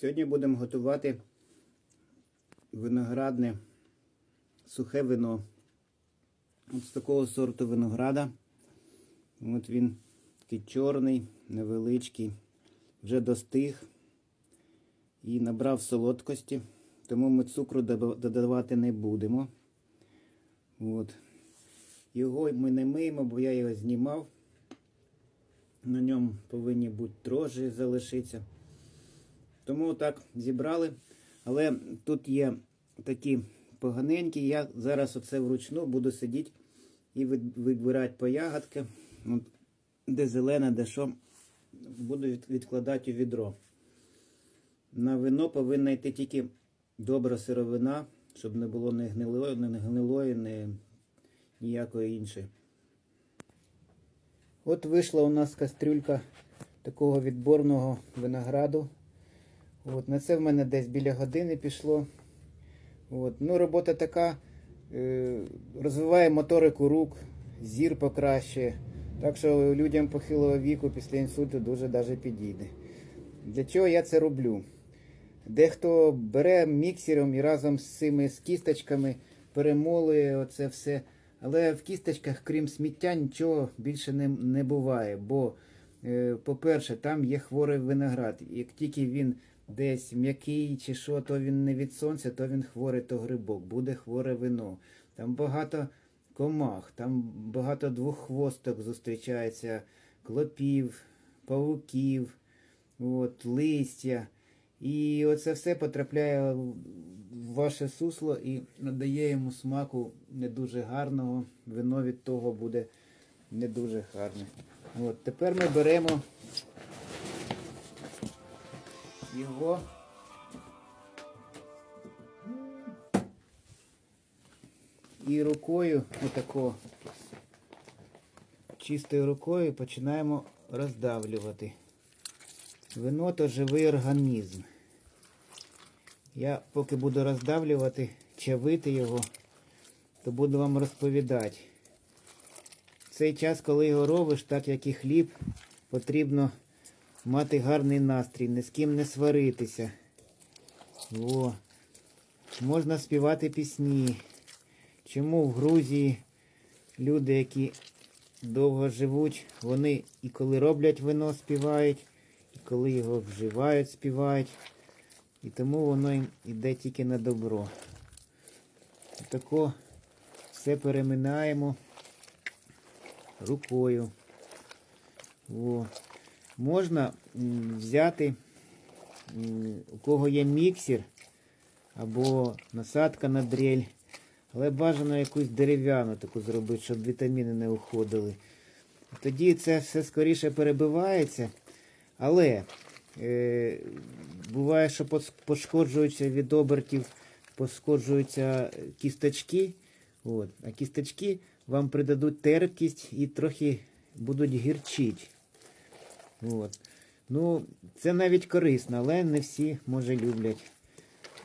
Сьогодні будемо готувати виноградне сухе вино. От з такого сорту винограда. От він такий чорний, невеличкий, вже достиг і набрав солодкості, тому ми цукру додавати не будемо. От. Його ми не миємо, бо я його знімав. На ньому повинні бути дрожжі залишитися. Тому так зібрали. Але тут є такі поганенькі. Я зараз оце вручну буду сидіти і відбирати по ягодки. От, де зелена, де що. Буду відкладати у відро. На вино повинна йти тільки добра сировина, щоб не було ні гнилої, ні гнилої, ні ніякої іншої. От вийшла у нас кастрюлька такого відборного винограду. От, на це в мене десь біля години пішло. От, ну, робота така, е, розвиває моторику рук, зір покращує. Так що людям похилого віку після інсульту дуже даже підійде. Для чого я це роблю? Дехто бере міксером і разом з цими з кісточками перемолує оце все. Але в кісточках, крім сміття, нічого більше не, не буває. Бо, е, по-перше, там є хворий виноград. Як тільки він десь м'який чи що, то він не від сонця, то він хворий, то грибок, буде хворе вино. Там багато комах, там багато двоххвосток зустрічається, клопів, павуків, от, листя. І оце все потрапляє в ваше сусло і надає йому смаку не дуже гарного. Вино від того буде не дуже гарне. От, тепер ми беремо його. І рукою, отако, чистою рукою починаємо роздавлювати. Вино то живий організм. Я поки буду роздавлювати, чавити його, то буду вам розповідати. Цей час, коли його робиш, так як і хліб, потрібно мати гарний настрій, ні з ким не сваритися. О, можна співати пісні. Чому в Грузії люди, які довго живуть, вони і коли роблять вино, співають, і коли його вживають, співають. І тому воно їм йде тільки на добро. Тако все переминаємо рукою. О. Можна взяти, у кого є міксер або насадка на дрель, але бажано якусь дерев'яну таку зробити, щоб вітаміни не уходили. Тоді це все скоріше перебивається, але е, буває, що пошкоджуються від обертів, пошкоджуються кісточки. От. А кісточки вам придадуть терпкість і трохи будуть гірчити. От. Ну, це навіть корисно, але не всі, може, люблять.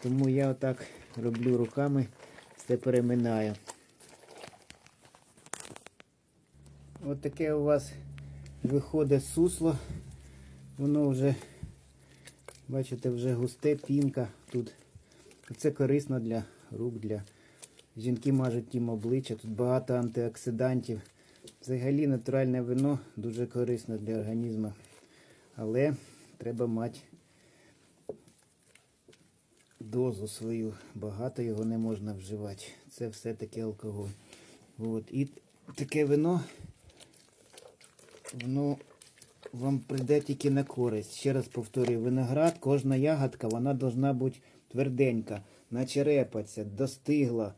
Тому я отак роблю руками, все переминаю. От таке у вас виходить сусло. Воно вже, бачите, вже густе, пінка тут. Це корисно для рук, для жінки мажуть тім обличчя. Тут багато антиоксидантів. Взагалі натуральне вино дуже корисно для організму. Але треба мати дозу свою. Багато його не можна вживати. Це все-таки алкоголь. От. І таке вино, воно вам прийде тільки на користь. Ще раз повторюю, виноград, кожна ягодка, вона должна бути тверденька, наче репаться, достигла.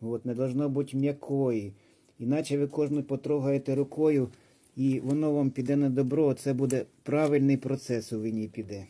От, не должно бути м'якої. Іначе ви кожну потрогаєте рукою, і воно вам піде на добро. Це буде правильний процес у вині піде.